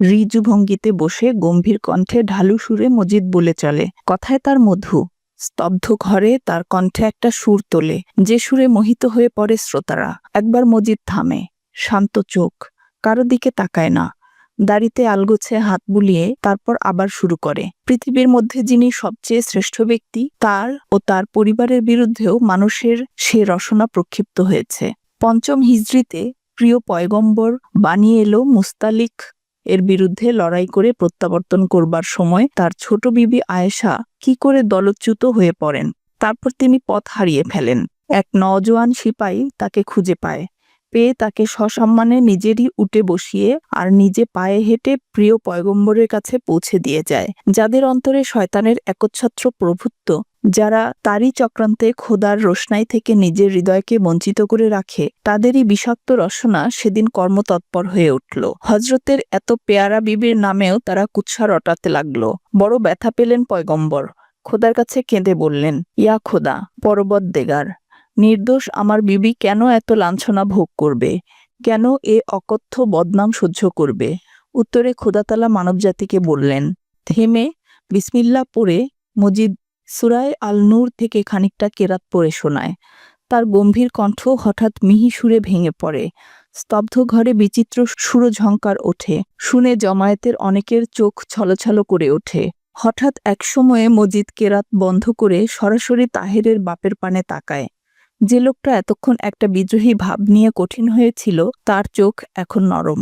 রিজু ভঙ্গিতে বসে গম্ভীর কণ্ঠে ঢালু সুরে মজিদ বলে চলে, কথায় তার মধু। স্তব্ধ ঘরে তার কণ্ঠে একটা সুর তোলে, যে সুরে মোহিত হয়ে পড়ে শ্রোতারা। একবার মজিদ থামে, শান্ত চোখ, কারও দিকে তাকায় না। দাড়িতে আলগোছে হাত বুলিয়ে তারপর আবার শুরু করে। পৃথিবীর মধ্যে যিনি সবচেয়ে শ্রেষ্ঠ ব্যক্তি, তার ও তার পরিবারের বিরুদ্ধেও মানুষের সে রসনা প্রক্ষিপ্ত হয়েছে। পঞ্চম হিজড়িতে প্রিয় পয়গম্বর বানিয়ে এলো মুস্তালিক এর বিরুদ্ধে লড়াই করে প্রত্যাবর্তন করবার সময় তার ছোট বিবি আয়েশা কি করে দলচ্যুত হয়ে পড়েন? তারপর তিনি পথ হারিয়ে ফেলেন। এক নওজোয়ান সিপাহী তাকে খুঁজে পায়। পেয়ে তাকে সসম্মানে নিজেরই উঠে বসিয়ে আর নিজে পায়ে হেঁটে প্রিয় পয়গম্বরের কাছে পৌঁছে দিয়ে যায়, যাদের অন্তরে শয়তানের একচ্ছত্র প্রভুত্ব। যারা তারই চক্রান্তে খোদার রোশনাই থেকে নিজের হৃদয়কে বঞ্চিত করে রাখে, তাদেরই বিষাক্ত রসনা সেদিন কর্মতৎপর হয়ে উঠল। হজরতের এত পেয়ারা বিবির নামেও তারা কুৎসা রটাতে লাগল। বড় ব্যথা পেলেন পয়গম্বর। খোদার কাছে কেঁদে বললেন, ইয়া খোদা, পরবত দেগার, নির্দোষ আমার বিবি কেন এত লাঞ্ছনা ভোগ করবে? কেন এ অকথ্য বদনাম সহ্য করবে? উত্তরে খোদাতালা মানবজাতিকে বললেন, থেমে বিসমিল্লা পড়ে মজিদ সুরায় আল নূর থেকে খানিকটা কেরাত পড়ে শোনায়। তার গম্ভীর কণ্ঠ হঠাৎ মিহি সুরে ভেঙে পড়ে। স্তব্ধ ঘরে বিচিত্র সুরঝঙ্কার ওঠে। শুনে জমায়েতের অনেকের চোখ ছলছল করে ওঠে। হঠাৎ এক সময়ে মজিদ কেরাত বন্ধ করে সরাসরি তাহেরের বাপের পানে তাকায়। যে লোকটা এতক্ষণ একটা বিদ্রোহী ভাব নিয়ে কঠিন হয়েছিল, তার চোখ এখন নরম।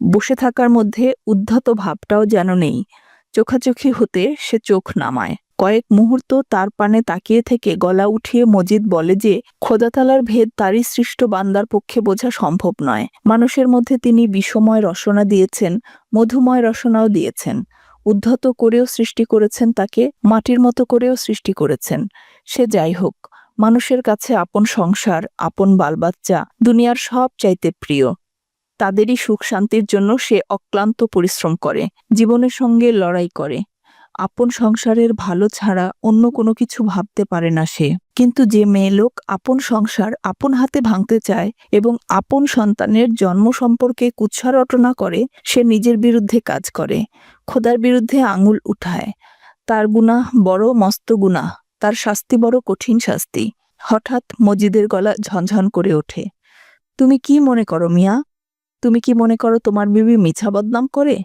বসে থাকার মধ্যে উদ্ধত ভাবটাও যেন নেই। চোখাচোখি হতে সে চোখ নামায়। কয়েক মুহূর্ত তার পানে তাকিয়ে থেকে গলা উঠিয়ে মজিদ বলে যে, খোদাতালার ভেদ তারই সৃষ্ট বান্দার পক্ষে বোঝা সম্ভব নয়। মানুষের মধ্যে তিনি বিষময় রসনা দিয়েছেন, মধুময় রসনাও দিয়েছেন। উদ্ধত করেও সৃষ্টি করেছেন তাকে, মাটির মতো করেও সৃষ্টি করেছেন। সে যাই হোক, মানুষের কাছে আপন সংসার, আপন বালবাচ্চা, দুনিয়ার সব চাইতে প্রিয়। তাদেরই সুখ শান্তির জন্য সে অক্লান্ত পরিশ্রম করে, জীবনের সঙ্গে লড়াই করে। আপন সংসারের ভালো ছাড়া অন্য কোনো কিছু ভাবতে পারে না সে। কিন্তু যে মেয়ে লোক আপন সংসার আপন হাতে ভাঙতে চায় এবং আপন সন্তানের জন্ম সম্পর্কে কুৎসা রটনা করে, সে নিজের বিরুদ্ধে কাজ করে, খোদার বিরুদ্ধে আঙুল উঠায়। তার গুনাহ বড় মস্ত গুনাহ, তার শাস্তি বড় কঠিন শাস্তি। হঠাৎ মজিদের গলা ঝনঝন করে ওঠে। তুমি কি মনে করো মিয়া? তুমি কি মনে করো তোমার বিবি মিছা বদনাম করে?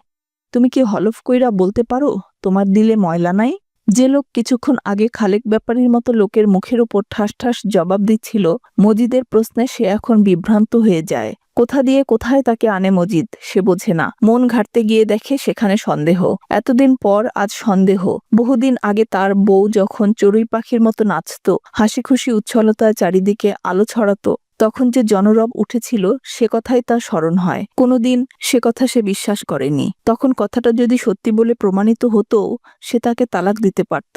তুমি কি হলফ কইরা বলতে পারো? তোমার দিলে ময়লা নাই? যে লোক কিছুক্ষণ আগে খালেক ব্যাপারীর মতো লোকের মুখের উপর ঠাস ঠাস জবাব দিচ্ছিল, মজিদের প্রশ্নে সে এখন বিভ্রান্ত হয়ে যায়। কোথা দিয়ে কোথায় তাকে আনে মজিদ, সে বোঝে না। মন ঘাটতে গিয়ে দেখে সেখানে সন্দেহ। এতদিন পর আজ সন্দেহ। বহুদিন আগে তার বউ যখন চড়ুই পাখির মতো নাচত হাসি খুশি উচ্ছলতায় চারিদিকে আলো ছড়াতো তখন যে জনরব উঠেছিল, সে কথাই তার স্মরণ হয়। কোনোদিন সে কথা সে বিশ্বাস করেনি। তখন কথাটা যদি সত্যি বলে প্রমাণিত হতো, সে তাকে তালাক দিতে পারত।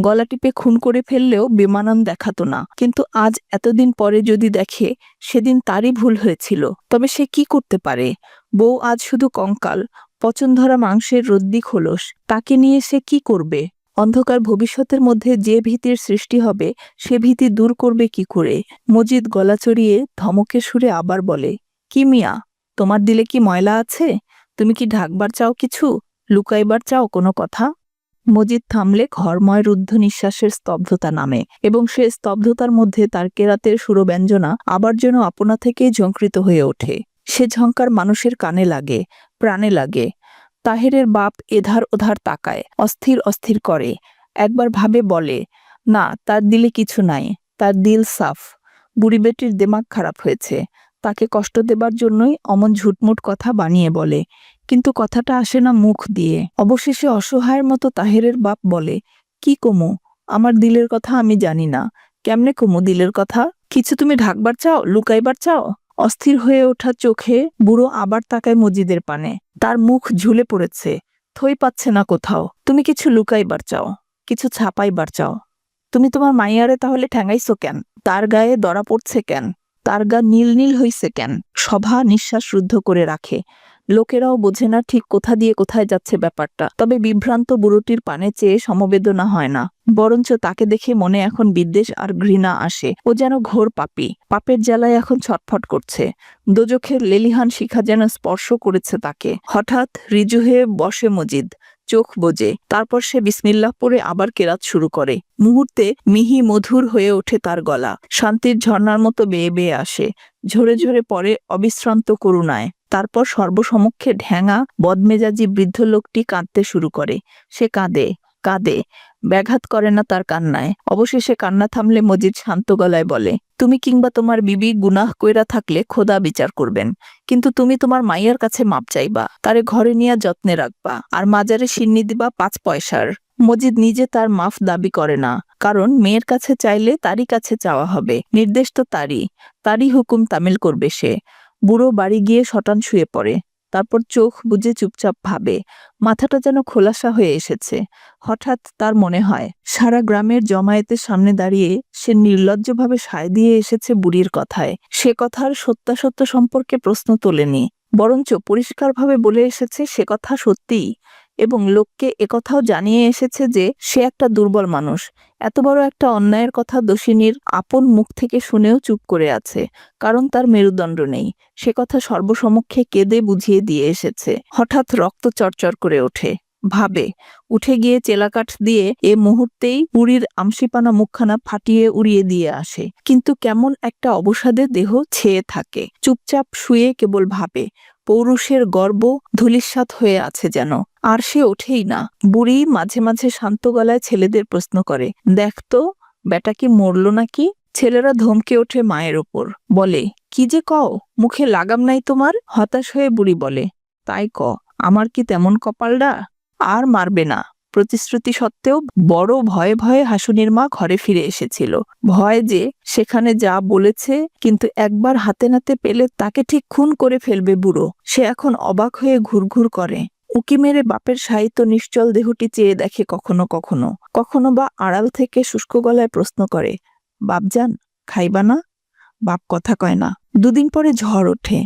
গলা টিপে খুন করে ফেললেও বেমানান দেখাতো না। কিন্তু আজ এতদিন পরে যদি দেখে, সেদিন তারই ভুল হয়েছিল। তবে সে কি করতে পারে? বউ আজ শুধু কঙ্কাল পচন ধরা মাংসের রদ্দি খোলস। তাকে নিয়ে সে কি করবে? অন্ধকার ভবিষ্যতের মধ্যে যে ভীতির সৃষ্টি হবে, সে ভীতি দূর করবে কি করে? মজিদ গলা চড়িয়ে ধমকে সুরে আবার বলে, কি মিয়া, তোমার দিলে কি ময়লা আছে? তুমি কি ঢাকবার চাও কিছু? লুকাইবার চাও কোনো কথা? মজিদ থামলে ঘরময় রুদ্ধ নিঃশ্বাসের স্তব্ধতা নামে এবং সে স্তব্ধতার মধ্যে তার কেরাতের সুরব্যঞ্জনা আবার যেন আপনা থেকেই ঝঙ্কৃত হয়ে ওঠে। সে ঝঙ্কার মানুষের কানে লাগে, প্রাণে লাগে। তাহেরের বাপ এধার ওধার তাকায়, অস্থির অস্থির করে। একবার ভাবে বলে, না, তার দিলে কিছু নাই, তার দিল সাফ। বুড়ি বেটির দেমাগ খারাপ হয়েছে। তাকে কষ্ট দেবার জন্যই অমন ঝুটমুট কথা বানিয়ে বলে। কিন্তু কথাটা আসে না মুখ দিয়ে। অবশেষে অসহায়ের মতো তাহেরের বাপ বলে, কি কমু? আমার দিলের কথা আমি জানি না। কেমনে কমু দিলের কথা? কিছু তুমি ঢাকবার চাও? লুকাইবার চাও? অস্থির হয়ে ওঠা চোখে বুড়ো আবার তাকায় মজিদের পানে। তার মুখ ঝুলে পড়েছে। থই পাচ্ছে না কোথাও। তুমি কিছু লুকাইবার চাও। কিছু ছাপাইবার চাও। তুমি তোমার মাইয়ারে তাহলে ঠ্যাঙাইছো কেন? তার গায়ে দরা পড়ছে কেন? তার গা নীল নীল হইছে কেন? সভা নিঃশ্বাস রুদ্ধ করে রাখে। লোকেরাও বোঝে না ঠিক কোথা দিয়ে কোথায় যাচ্ছে ব্যাপারটা। তবে বিভ্রান্ত বুড়োটির পানে চেয়ে সমবেদনা হয় না। বরঞ্চ তাকে দেখে মনে এখন বিদ্বেষ আর ঘৃণা আসে। ও যেন ঘোর পাপী। পাপের জ্বালায় এখন ছটফট করছে। দোজখের লেলিহান শিখা যেন স্পর্শ করেছে তাকে। হঠাৎ রিজু হয়ে বসে মজিদ। চোখ বোজে। তারপর সে বিসমিল্লাহ পরে আবার কেরাত শুরু করে। মুহূর্তে মিহি মধুর হয়ে ওঠে তার গলা। শান্তির ঝর্ণার মতো বেয়ে বেয়ে আসে। ঝরে ঝরে পড়ে অবিশ্রান্ত করুণায়। তারপর সর্বসমক্ষে ঢ্যাঙা বদমেজাজি বৃদ্ধ লোকটি কাঁদতে শুরু করে। সে কাঁদে কাঁদে। ব্যাঘাত করে না তার কান্নায়। অবশেষে কান্না থামলে মজিদ শান্ত গলায় বলে, তুমি কিংবা তোমার বিবি গুনাহ কইরা থাকলে খোদা বিচার করবেন। কিন্তু তুমি তোমার মাইয়ার কাছে মাপ চাইবা, তারে ঘরে নিয়ে যত্নে রাখবা, আর মাজারে সিন্নি দিবা পাঁচ পয়সার মজিদ নিজে তার মাফ দাবি করে না, কারণ মেয়ের কাছে চাইলে তারই কাছে চাওয়া হবে। নির্দেশ তো তারই। তারই হুকুম তামিল করবে সে। বুড়ো বাড়ি গিয়ে শটান শুয়ে পড়ে। তারপর চোখ বুঝে চুপচাপ ভাবে। মাথাটা যেন খোলাসা হয়ে এসেছে। হঠাৎ তার মনে হয়, সারা গ্রামের জমায়েতের সামনে দাঁড়িয়ে সে নির্লজ্জভাবে সায় দিয়ে এসেছে বুড়ির কথায়। সে কথার সত্যাসত্য সম্পর্কে প্রশ্ন তোলেনি, বরঞ্চ পরিষ্কারভাবে বলে এসেছে সে কথা সত্যিই। এবং লোককে একথাও জানিয়ে এসেছে যে সে একটা দুর্বল মানুষ। এত বড় একটা অন্যায়ের কথা দোষিনীর আপন মুখ থেকে শুনেও চুপ করে আছে, কারণ তার মেরুদণ্ড নেই। সে কথা সর্বসমক্ষে কেঁদে বুঝিয়ে দিয়ে এসেছে। হঠাৎ রক্ত চরচর করে ওঠে। ভাবে, উঠে গিয়ে চেলাকাঠ দিয়ে এ মুহূর্তেই বুড়ির আমসিপানা মুখখানা ফাটিয়ে উড়িয়ে দিয়ে আসে। কিন্তু কেমন একটা অবসাদে দেহ ছেয়ে থাকে। চুপচাপ শুয়ে কেবল ভাবে, পৌরুষের গর্ব ধূলিসাৎ হয়ে আছে যেন। আর সে ওঠেই না। বুড়ি মাঝে মাঝে শান্ত গলায় ছেলেদের প্রশ্ন করে, দেখ তো, বেটা কি মরল নাকি? ছেলেরা ধমকে ওঠে মায়ের ওপর, বলে, কি যে কও, মুখে লাগাম নাই তোমার? হতাশ হয়ে বুড়ি বলে, তাই ক, আমার কি তেমন কপালডা? আর মারবে না। প্রতিশ্রুতি সত্ত্বেও বড় ভয়ে ভয়ে হাসুনির মা ঘরে ফিরে এসেছিল। ভয় যে সেখানে যা বলেছে, কিন্তু একবার হাতে নাতে পেলে তাকে ঠিক খুন করে ফেলবে বুড়ো। সে এখন অবাক হয়ে ঘুরঘুর করে। উকি মেরে বাপের সাহিত্য নিশ্চল দেহটি চেয়ে দেখে কখনো কখনো কখনো বা আড়াল থেকে শুষ্ক গলায় প্রশ্ন করে বাপ যান খাইবা না? বাপ কথা কয় না। দুদিন পরে ঝড় ওঠে।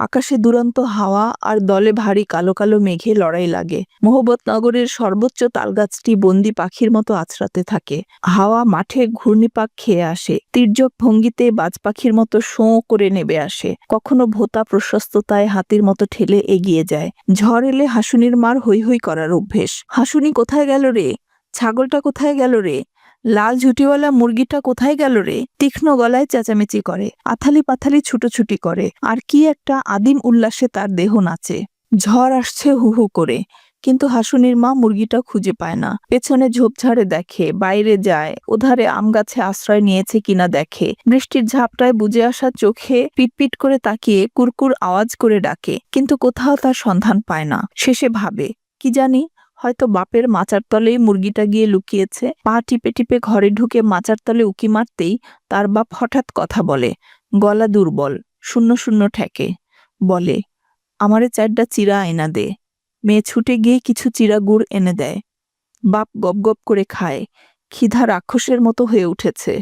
আকাশে দুরন্ত হাওয়া আর দলে ভারী কালো কালো মেঘে লড়াই লাগে। মোহব্বতনগরের সর্বোচ্চ তালগাছটি বন্দি পাখির মতো আছড়াতে থাকে। হাওয়া মাঠে ঘূর্ণিপাক খেয়ে আসে। তির্যক ভঙ্গিতে বাজ পাখির মতো শোঁ করে নেবে আসে। কখনো ভোতা প্রশস্ততায় হাতির মতো ঠেলে এগিয়ে যায়। ঝড় এলে হাসুনির মার হৈ হৈ করার অভ্যেস। হাসুনি কোথায় গেল রে? ছাগলটা কোথায় গেল রে? লাল ঝুটিওয়ালা মুরগিটা কোথায় গেল রে? তীক্ষ্ণ গলায় চেঁচামেচি করে আথালি পাথালি ছুটোছুটি করে, আর কি একটা আদিম উল্লাসে তার দেহ নাচে। ঝড় আসছে হু হু করে, কিন্তু হাসুনির মা মুরগিটা খুঁজে পায় না। পেছনে ঝোপঝাড়ে দেখে, বাইরে যায় ওধারে আম গাছে আশ্রয় নিয়েছে কিনা দেখে। বৃষ্টির ঝাপটায় বুঝে আসা চোখে পিটপিট করে তাকিয়ে কুরকুর আওয়াজ করে ডাকে, কিন্তু কোথাও তার সন্ধান পায় না। শেষে ভাবে, কি জানি? হয়তো বাপের মাচার তলেই মুরগিটা গিয়ে লুকিয়েছে। পা টিপে টিপে ঘরে ঢুকে মাচার তলে উকি মারতেই তার বাপ হঠাৎ কথা বলে, গলা দুর্বল, শূন্য শূন্য ঠেকে। বলে, আমারে চারটা চিরা আয়না দে, মেয়ে ছুটে গিয়ে কিছু চিরা গুড় এনে দেয়। বাপ গপ গপ করে খায় ক্ষিধা রাক্ষসের মতো হয়ে উঠেছে।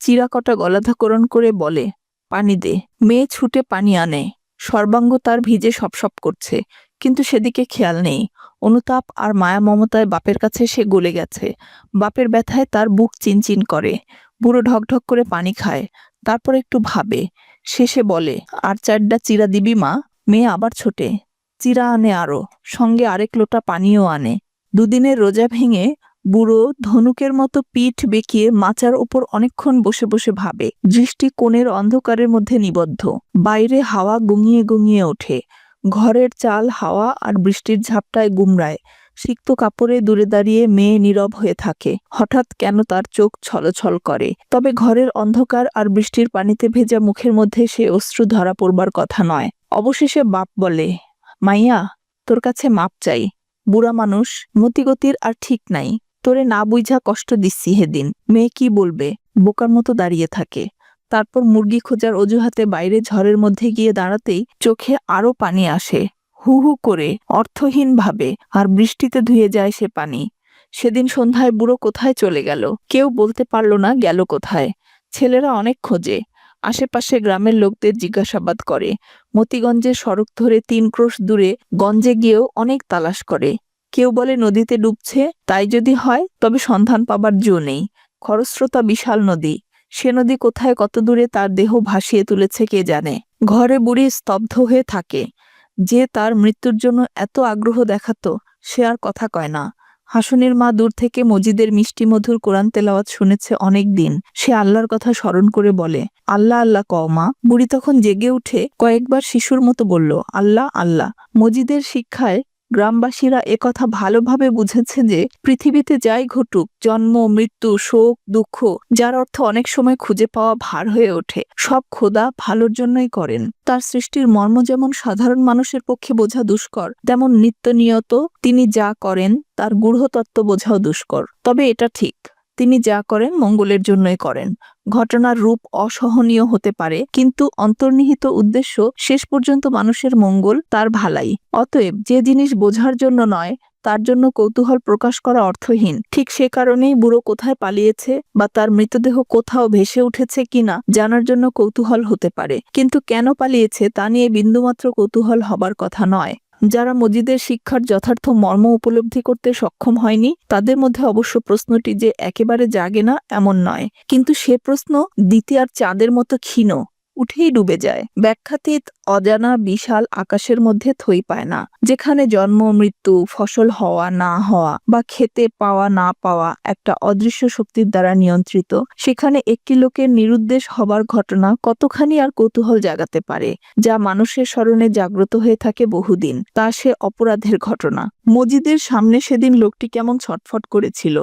চিরা কটা গলাধাকরণ করে বলে, পানি দে। মেয়ে ছুটে পানি আনে, সর্বাঙ্গ তার ভিজে সপসপ করছে। কিন্তু সেদিকে খেয়াল নেই। অনুতাপ আর মায়া মমতায় বাপের কাছে সে গলে গেছে। বাপের ব্যথায় তার বুক চিনচিন করে। বুড়ো ঢকঢক করে পানি খায়। তারপর একটু ভাবে। শেষে বলে, আর চারটা চিরা দিবি মা? মেয়ে আবার ছোটে। চিরা আনে আরও। সঙ্গে আরেক লোটা পানিও আনে। দুদিনের রোজা ভেঙে বুড়ো ধনুকের মতো পিঠ বেঁকিয়ে মাচার ওপর অনেকক্ষণ বসে বসে ভাবে। দৃষ্টি কোণের অন্ধকারের মধ্যে নিবদ্ধ। বাইরে হাওয়া গুঙিয়ে গুঙিয়ে ওঠে। ঘরের চাল, হাওয়া আর বৃষ্টির ঝাপটায় গুমরায় সিক্ত কাপড়ে দূরে দাঁড়িয়ে মেয়ে নীরব হয়ে থাকে। হঠাৎ কেন তার চোখ ছলছল করে। তবে ঘরের অন্ধকার আর বৃষ্টির পানিতে ভেজা মুখের মধ্যে সে অশ্রু ধরা পড়বার কথা নয়। অবশেষে বাপ বলে, মাইয়া, তোর কাছে মাপ চাই। বুড়া মানুষ, মতিগতির আর ঠিক নাই। তোরে না বুঝা কষ্ট দিচ্ছি হেদিন মেয়ে কি বলবে? বোকার মতো দাঁড়িয়ে থাকে। তারপর মুরগি খোঁজার অজুহাতে বাইরে ঝড়ের মধ্যে গিয়ে দাঁড়াতেই চোখে আরও পানি আসে। হু হু করে অর্থহীন ভাবে আর বৃষ্টিতে ধুয়ে যায় সে পানি। সেদিন সন্ধ্যায় বুড়ো কোথায় চলে গেল? কেউ বলতে পারল না গেল কোথায়। ছেলেরা অনেক খোঁজে। আশেপাশে গ্রামের লোকদের জিজ্ঞাসাবাদ করে। মতিগঞ্জের সড়ক ধরে তিন ক্রোশ দূরে গঞ্জে গিয়েও অনেক তালাশ করে। কেউ বলে নদীতে ডুবছে, তাই যদি হয়, তবে সন্ধান পাবার জো নেই। খরস্রোতা বিশাল নদী। সে নদী কোথায় কত দূরে তার দেহ ভাসিয়ে তুলেছে কে জানে। ঘরে বুড়ি স্তব্ধ হয়ে থাকে। যে তার মৃত্যুর জন্য এত আগ্রহ দেখাত, সে আর কথা কয় না। হাসনের মা দূর থেকে মজিদের মিষ্টি মধুর কোরআন তেলাওয়াত শুনেছে অনেক দিন। সে আল্লাহর কথা স্মরণ করে বলে, আল্লাহ আল্লাহ কওমা বুড়ি তখন জেগে উঠে কয়েকবার শিশুর মতো বলল, আল্লাহ আল্লাহ। মজিদের শিক্ষায় গ্রামবাসীরা একথা ভালোভাবে বুঝেছে যে পৃথিবীতে যাই ঘটুক, জন্ম, মৃত্যু, শোক, দুঃখ, যার অর্থ অনেক সময় খুঁজে পাওয়া ভার হয়ে ওঠে, সব খোদা ভালোর জন্যই করেন। তার সৃষ্টির মর্ম যেমন সাধারণ মানুষের পক্ষে বোঝা দুষ্কর, তেমন নিত্য নিয়ত তিনি যা করেন, তার গূঢ়তত্ত্ব বোঝাও দুষ্কর। তবে এটা ঠিক। তিনি যা করেন মঙ্গলের জন্যই করেন। ঘটনার রূপ অসহনীয় হতে পারে, কিন্তু অন্তর্নিহিত উদ্দেশ্য শেষ পর্যন্ত মানুষের মঙ্গল, তার ভালাই। অতএব যে জিনিস বোঝার জন্য নয়, তার জন্য কৌতূহল প্রকাশ করা অর্থহীন। ঠিক সে কারণেই বুড়ো কোথায় পালিয়েছে বা তার মৃতদেহ কোথাও ভেসে উঠেছে কিনা জানার জন্য কৌতূহল হতে পারে। কিন্তু কেন পালিয়েছে তা নিয়ে বিন্দুমাত্র কৌতূহল হবার কথা নয়। যারা মজিদের শিক্ষার যথার্থ মর্ম উপলব্ধি করতে সক্ষম হয়নি, তাদের মধ্যে অবশ্য প্রশ্নটি যে একেবারে জাগে না, এমন নয়। কিন্তু সে প্রশ্ন দ্বিতীয় আর চাঁদের মতো ক্ষীণ। উঠেই ডুবে যায়। ব্যাখ্যাতীত অজানা বিশাল আকাশের মধ্যে থই পায় না, যেখানে জন্ম, মৃত্যু, ফসল হওয়া, না হওয়া বা খেতে পাওয়া, না পাওয়া একটা অদৃশ্য শক্তির দ্বারা নিয়ন্ত্রিত, সেখানে একটি লোকের নিরুদ্দেশ হবার ঘটনা কতখানি আর কৌতূহল জাগাতে পারে, যা মানুষের স্মরণে জাগ্রত হয়ে থাকে বহুদিন, তা সে অপরাধের ঘটনা। মজিদের সামনে সেদিন লোকটি কেমন ছটফট করেছিল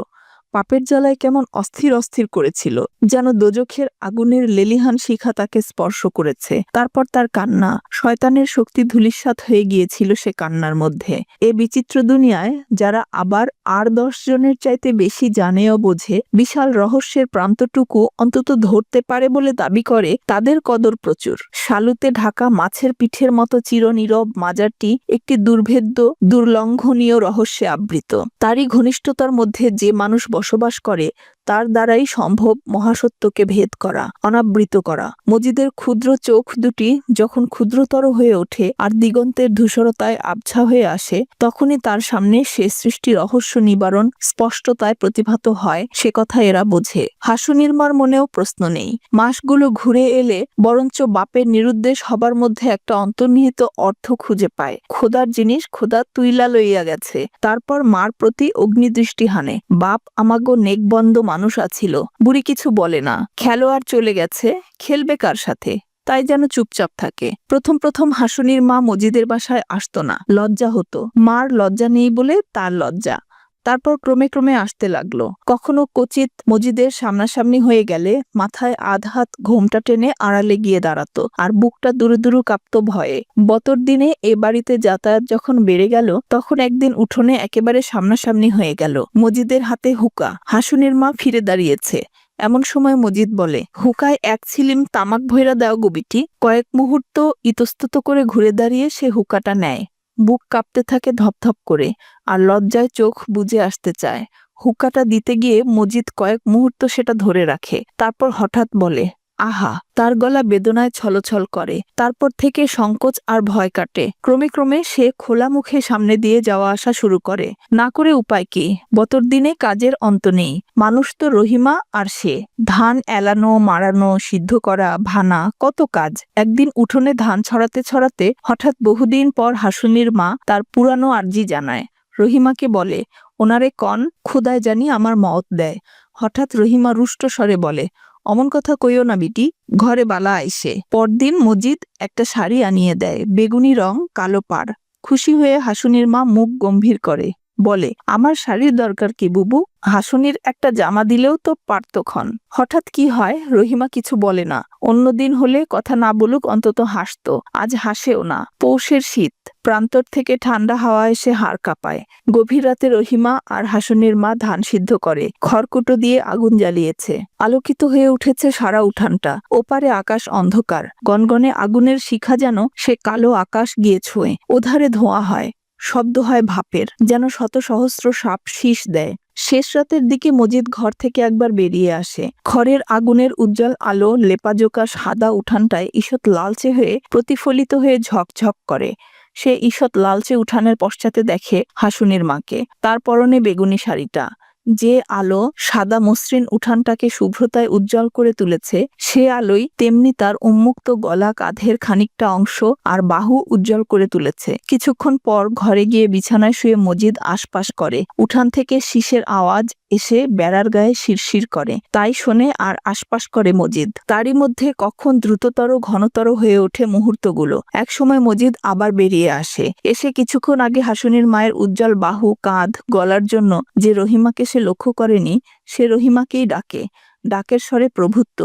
পাপের জ্বালায় কেমন অস্থির অস্থির করেছিল, যেন দোজখের আগুনের লেলিহান শিখা তাকে স্পর্শ করেছে। তারপর তার কান্না, শয়তানের শক্তি ধূলিসাৎ হয়ে গিয়েছিল সে কান্নার মধ্যে। এ বিচিত্র দুনিয়ায়, যারা আবার আর দশ জনের চাইতে বেশি জানে ও বোঝে, বিশাল রহস্যের প্রান্তটুকু অন্তত ধরতে পারে বলে দাবি করে, তাদের কদর প্রচুর। শালুতে ঢাকা মাছের পিঠের মতো চিরনীরব মাজারটি একটি দুর্ভেদ্য, দুর্লঙ্ঘনীয় রহস্যে আবৃত। তারই ঘনিষ্ঠতার মধ্যে যে মানুষ বসবাস করে তার দ্বারাই সম্ভব মহাসত্যকে ভেদ করা, অনাবৃত করা। মজিদের ক্ষুদ্র চোখ দুটি যখন ক্ষুদ্রতর হয়ে ওঠে আর দিগন্তের ধূসরতায় আবছা হয়ে আসে, তখনই তার সামনে সে সৃষ্টি রহস্য নিবারণ স্পষ্টতায় প্রতিভাত হয়, সে কথা এরা বোঝে। হাসু হাসুনির্মার মনেও প্রশ্ন নেই। মাসগুলো ঘুরে এলে বরঞ্চ বাপের নিরুদ্দেশ হবার মধ্যে একটা অন্তর্নিহিত অর্থ খুঁজে পায়। খোদার জিনিস খোদা তুইলা লইয়া গেছে। তারপর মার প্রতি অগ্নিদৃষ্টি হানে। বাপ আমাগো নেকবন্ধ মানুষ আছিল, বুড়ি কিছু বলে না। খেলোয়াড় চলে গেছে, খেলবে কার সাথে? তাই যেন চুপচাপ থাকে। প্রথম প্রথম হাসুনির মা মজিদের বাসায় আসতো না। লজ্জা হতো। মার লজ্জা নেই বলে তার লজ্জা। তারপর ক্রমে ক্রমে আসতে লাগল। কখনো কচিত মজিদের সামনাসামনি হয়ে গেলে মাথায় আধ হাত ঘোমটা টেনে আড়ালে গিয়ে দাঁড়াতো আর বুকটা দুরু দুরু কাঁপতো ভয়ে। বতর দিনে এ বাড়িতে যাতায়াত যখন বেড়ে গেল, তখন একদিন উঠোনে একেবারে সামনাসামনি হয়ে গেল। মজিদের হাতে হুকা। হাসুনির মা ফিরে দাঁড়িয়েছে। এমন সময় মজিদ বলে, হুকায় এক ছিলিম তামাক ভৈরা দেওয়া গবিটি। কয়েক মুহূর্ত ইতস্তত করে ঘুরে দাঁড়িয়ে সে হুকাটা নেয়। বুক কাঁপতে থাকে ধপধপ করে আর লজ্জায় চোখ বুঝে আসতে চায়। হুকাটা দিতে গিয়ে মজিদ কয়েক মুহূর্ত সেটা ধরে রাখে, তারপর হঠাৎ বলে আহা, তার গলা বেদনায় ছলছল করে। তারপর থেকে সংকোচ আর ভয় কাটে। ক্রমে ক্রমে সে খোলা মুখে সামনে দিয়ে যাওয়া আসা শুরু করে। না করে উপায় কি? বতর দিনে কাজের অন্ত নেই। মানুষ তো রহিমা আর সে। ধান এলানো, মারানো, সিদ্ধ করা, ভানা, কত কাজ। একদিন উঠোনে ধান ছড়াতে ছড়াতে হঠাৎ বহুদিন পর হাসুনির মা তার পুরানো আর্জি জানায়। রহিমাকে বলে, ওনারে কন খুদায় জানি আমার মত দেয়। হঠাৎ রহিমা রুষ্ট স্বরে বলে অমন কথা কইও না বিটি, ঘরে বালা আইসে। পরদিন মজিদ একটা শাড়ি আনিয়ে দেয়, বেগুনি রং, কালো পাড়। খুশি হয়ে হাসুনির মা মুখ গম্ভীর করে। বলে, আমার শাড়ির দরকার কি, বুবু? হাসুনির একটা জামা দিলেও তো পারতক্ষণ হঠাৎ কি হয়, রহিমা কিছু বলে না। অন্যদিন হলে কথা না বলুক, অন্তত হাসতো। আজ হাসেও না। পৌষের শীত। প্রান্তর থেকে ঠান্ডা হাওয়া এসে হাড় কাঁপায়। গভীর রাতে রহিমা আর হাসুনির মা ধান সিদ্ধ করে। খড়কুটো দিয়ে আগুন জ্বালিয়েছে। আলোকিত হয়ে উঠেছে সারা উঠানটা। ওপারে আকাশ অন্ধকার। গনগনে আগুনের শিখা যেন সে কালো আকাশ গিয়ে ছোঁয়। ওধারে ধোঁয়া হয়। শব্দ হয় ভাপের, যেন শত সহস্র সাপ শীষ দেয়। শেষ রাতের দিকে মজিদ ঘর থেকে একবার বেরিয়ে আসে। খড়ের আগুনের উজ্জ্বল আলো লেপাজোকা সাদা উঠানটায় ঈষৎ লালচে হয়ে প্রতিফলিত হয়ে ঝকঝক করে। সে ঈষৎ লালচে উঠানের পশ্চাতে দেখে হাসুনের মাকে। তার পরনে বেগুনি শাড়িটা। যে আলো সাদা মসৃণ উঠানটাকে শুভ্রতায় উজ্জ্বল করে তুলেছে, সে আলোই তেমনি তার উন্মুক্ত গলা কাঁধের খানিকটা অংশ আর বাহু উজ্জ্বল করে তুলেছে। কিছুক্ষণ পর ঘরে গিয়ে বিছানায় শুয়ে মজিদ আশপাশ করে। উঠান থেকে শীষের আওয়াজ এসে বেড়ার গায়ে শিরশির করে, তাই শোনে আর আশপাশ করে মজিদ। তারই মধ্যে কখন দ্রুততর, ঘনতর হয়ে ওঠে মুহূর্তগুলো। একসময় মজিদ আবার বেরিয়ে আসে। এসে কিছুক্ষণ আগে হাসুনির মায়ের উজ্জ্বল বাহু, কাঁধ গলার জন্য যে রহিমাকে সে লক্ষ্য করেনি, সে রহিমাকেই ডাকে। ডাকের স্বরে প্রভুত্ব।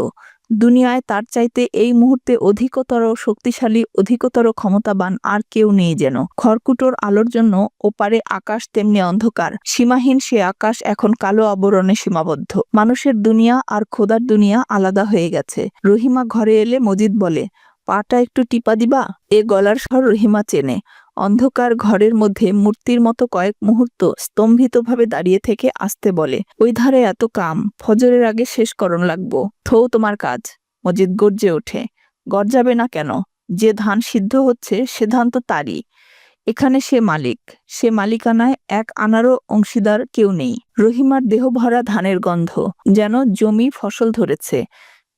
দুনিয়ায় তার চাইতে এই মুহূর্তে অধিকতর শক্তিশালী, অধিকতর ক্ষমতাবান আর কেউ নেই যেন। খড়কুটোর আলোর জন্য ওপারে আকাশ তেমনি অন্ধকার। সীমাহীন সে আকাশ এখন কালো আবরণে সীমাবদ্ধ। মানুষের দুনিয়া আর খোদার দুনিয়া আলাদা হয়ে গেছে। রহিমা ঘরে এলে মজিদ বলে, পাটা একটু টিপা দিবা? এ গলার স্বর রহিমা চেনে। অন্ধকার ঘরের মধ্যে মূর্তির মতো কয়েক মুহূর্ত স্তম্ভিতভাবে দাঁড়িয়ে থেকে আসতে বলে, ওই ধারে এত কাম, ফজরের আগে শেষ করণ লাগবো। থৌ তোমার কাজ। মজিদ গর্জে ওঠে, গর্জাবে না কেন? যে ধান সিদ্ধ হচ্ছে, সে ধান তো তারই। এখানে সে মালিক। সে মালিকানায় এক আনারও অংশীদার কেউ নেই। রহিমার দেহ ভরা ধানের গন্ধ, যেন জমি ফসল ধরেছে।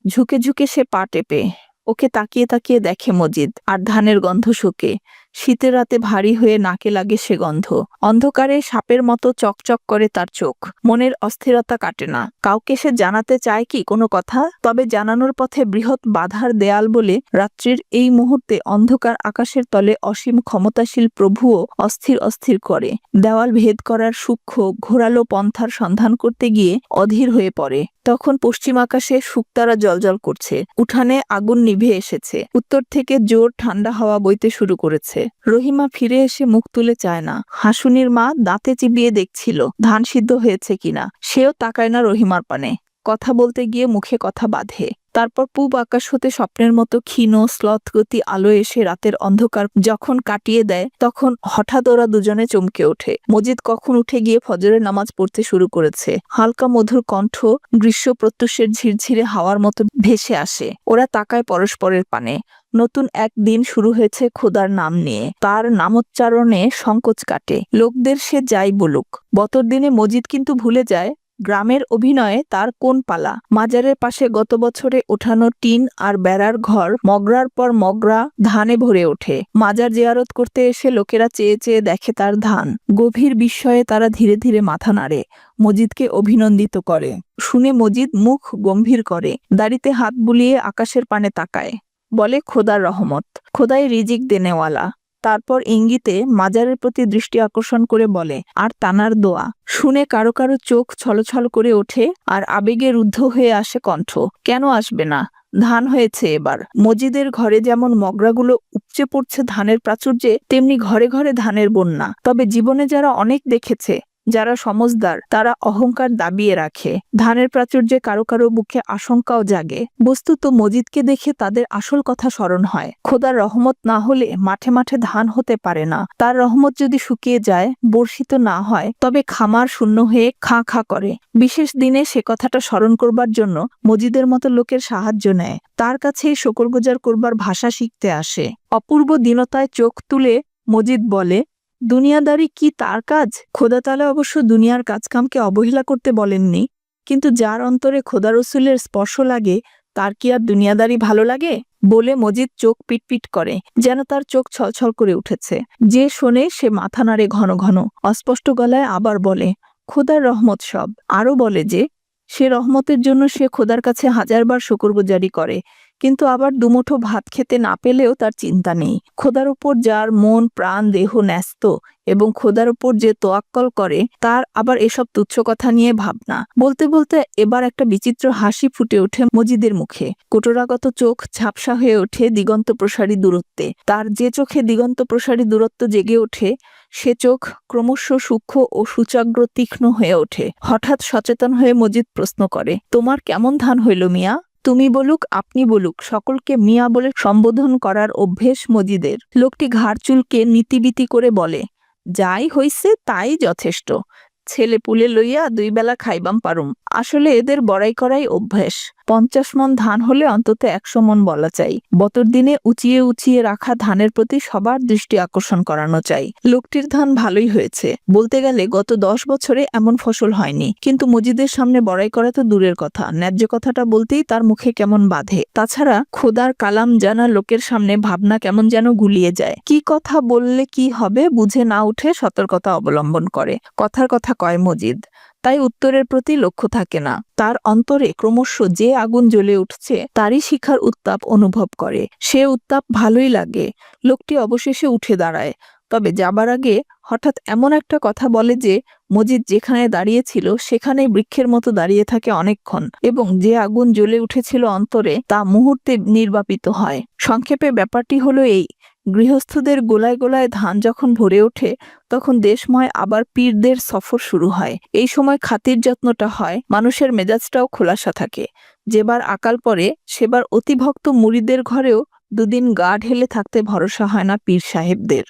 ঝুঁকে ঝুঁকে সে পা টেপে ওকে তাকিয়ে তাকিয়ে দেখে মজিদ, আর ধানের গন্ধ শুকে। শীতের রাতে ভারী হয়ে নাকে লাগে সে গন্ধ। অন্ধকারে সাপের মতো চকচক করে তার চোখ। মনের অস্থিরতা কাটে না। কাউকে সে জানাতে চায় কি কোনো কথা? তবে জানানোর পথে বৃহৎ বাধার দেয়াল বলে রাত্রির এই মুহূর্তে অন্ধকার আকাশের তলে অসীম ক্ষমতাশীল প্রভুও অস্থির অস্থির করে। দেওয়াল ভেদ করার সূক্ষ্ম, ঘোরালো পন্থার সন্ধান করতে গিয়ে অধীর হয়ে পড়ে। তখন পশ্চিম আকাশে শুক্তারা জলজল করছে। উঠানে আগুন নিভে এসেছে। উত্তর থেকে জোর ঠান্ডা হাওয়া বইতে শুরু করেছে। রহিমা ফিরে এসে মুখ তুলে চায় না। হাসুনির মা দাঁতে চিবিয়ে দেখছিল, ধান সিদ্ধ হয়েছে কিনা। সেও তাকায় না রহিমার পানে। কথা বলতে গিয়ে মুখে কথা বাঁধে। তারপর পূব আকাশ হতে স্বপ্নের মতো ক্ষীণ স্লথ গতি আলো এসে রাতের অন্ধকার যখন কাটিয়ে দেয়, তখন হঠাৎ ওরা দুজনে চমকে ওঠে। মজিদ কখন উঠে গিয়ে ফজরের নামাজ পড়তে শুরু করেছে। হালকা মধুর কণ্ঠ, গ্রীষ্ম প্রত্যুষের ঝিরঝিরে হাওয়ার মতো ভেসে আসে। ওরা তাকায় পরস্পরের পানে। নতুন এক দিন শুরু হয়েছে খোদার নাম নিয়ে। তার নামোচ্চারণে সংকোচ কাটে। লোকদের সে যাই বলুক। বতর দিনে মজিদ কিন্তু ভুলে যায় গ্রামের অভিনয়ে তার কোন পালা? মাজারের পাশে গত বছরে ওঠানো টিন আর বেড়ার ঘর মগরার পর মগরা ধানে ভরে ওঠে। মাজার জিয়ারত করতে এসে লোকেরা চেয়ে চেয়ে দেখে তার ধান। গভীর বিস্ময়ে তারা ধীরে ধীরে মাথা নাড়ে, মজিদকে অভিনন্দিত করে। শুনে মজিদ মুখ গম্ভীর করে, দাড়িতে হাত বুলিয়ে আকাশের পানে তাকায়। বলে, খোদার রহমত। খোদাই রিজিক দেনেওয়ালা। তারপর ইঙ্গিতে মাজারের প্রতি দৃষ্টি আকর্ষণ করে বলে, আর তানার দোয়া। শুনে কারও কারও চোখ ছলছল করে ওঠে আর আবেগে রুদ্ধ হয়ে আসে কণ্ঠ, কেন আসবে না? ধান হয়েছে এবার। মজিদের ঘরে যেমন মগরাগুলো উপচে পড়ছে ধানের প্রাচুর্যে, তেমনি ঘরে ঘরে ধানের বন্যা। তবে জীবনে যারা অনেক দেখেছে যারা সমজদার তারা অহংকার দাবিয়ে রাখে। ধানের প্রাচুর্যে কারও কারও বুকে আশঙ্কাও জাগে। বস্তুত মজিদকে দেখে তাদের আসল কথা স্মরণ হয়। খোদার রহমত না হলে মাঠে মাঠে ধান হতে পারে না। তার রহমত যদি শুকিয়ে যায়, বর্ষিত না হয়, তবে খামার শূন্য হয়ে খাঁ খাঁ করে। বিশেষ দিনে সে কথাটা স্মরণ করবার জন্য মজিদের মতো লোকের সাহায্য নেয়। তার কাছেই শকরগুজার করবার ভাষা শিখতে আসে। অপূর্ব দীনতায় চোখ তুলে মজিদ বলে দুনিয়াদারি কি তার কাজ? খোদাতালা অবশ্য দুনিয়ার কাজকামকে অবহেলা করতে বলেননি, কিন্তু যার অন্তরে খোদা রসুলের স্পর্শ লাগে, তার কি আর দুনিয়াদারি ভালো লাগে? বলে মজিদ চোখ পিটপিট করে, যেন তার চোখ ছলছল করে উঠেছে। যে শোনে সে মাথা নাড়ে ঘন ঘন, অস্পষ্ট গলায় আবার বলে, খোদার রহমত সব। আরও বলে যে, সে রহমতের জন্য সে খোদার কাছে হাজারবার শুকরগুজারি করে কিন্তু আবার দুমুঠো ভাত খেতে না পেলেও তার চিন্তা নেই। খোদার উপর যার মন, প্রাণ, দেহ ন্যস্ত এবং খোদার উপর যে তোয়াক্কল করে, তার আবার এসব তুচ্ছ কথা নিয়ে ভাবনা। বলতে বলতে এবার একটা বিচিত্র হাসি ফুটে ওঠে মজিদের মুখে। কোটরাগত চোখ ঝাপসা হয়ে ওঠে দিগন্ত প্রসারী দূরত্বে। তার যে চোখে দিগন্ত প্রসারী দূরত্ব জেগে ওঠে, সে চোখ ক্রমশ সূক্ষ্ম ও সুচাগ্র তীক্ষ্ণ হয়ে ওঠে। হঠাৎ সচেতন হয়ে মজিদ প্রশ্ন করে, তোমার কেমন ধান হইল মিয়া? তুমি বলুক, আপনি বলুক, সকলকে মিয়া বলে সম্বোধন করার অভ্যেস মজিদের। লোকটি ঘাড় চুলকে নীতিবিতি করে বলে, যাই হইছে, তাই যথেষ্ট। ছেলে পুলে লইয়া দুই বেলা খাইবাম পারুম। আসলে এদের বড়াই করাই অভ্যাস। পঞ্চাশ মন ধান হলে অন্তত একশো মন বলা চাই বতর দিনে উঁচিয়ে উঁচিয়ে রাখা ধানের প্রতি সবার দৃষ্টি আকর্ষণ করানো চাই লোকটির ধান ভালোই হয়েছে। বলতে গেলে গত দশ বছরে এমন ফসল হয়নি। কিন্তু মজিদের সামনে বড়াই করা তো দূরের কথা। ন্যায্য কথাটা বলতেই তার মুখে কেমন বাধে। তাছাড়া খোদার কালাম জানা লোকের সামনে ভাবনা কেমন যেন গুলিয়ে যায়। কি কথা বললে কি হবে বুঝে না উঠে সতর্কতা অবলম্বন করে। কথার কথা কয় মজিদ। তাই উত্তরের প্রতি লক্ষ্য থাকে না। তার অন্তরে ক্রমশ যে আগুন জ্বলে উঠছে, তারই শিখার উত্তাপ অনুভব করে। সে উত্তাপ ভালোই লাগে। লোকটি অবশেষে উঠে দাঁড়ায়। তবে যাবার আগে হঠাৎ এমন একটা কথা বলে যে, মজিদ যেখানে দাঁড়িয়েছিল, সেখানেই বৃক্ষের মতো দাঁড়িয়ে থাকে অনেকক্ষণ এবং যে আগুন জ্বলে উঠেছিল অন্তরে, তা মুহূর্তে নির্বাপিত হয়। সংক্ষেপে ব্যাপারটি হলো এই। গৃহস্থদের গোলায় গোলায় ধান যখন ভরে ওঠে, তখন দেশময় আবার পীরদের সফর শুরু হয়। এই সময় খাতির যত্নটা হয়, মানুষের মেজাজটাও খোলাসা থাকে। যেবার আকাল পরে সেবার অতিভক্ত মুড়িদের ঘরেও দুদিন গা ঢেলে থাকতে ভরসা হয় না পীর সাহেবদের।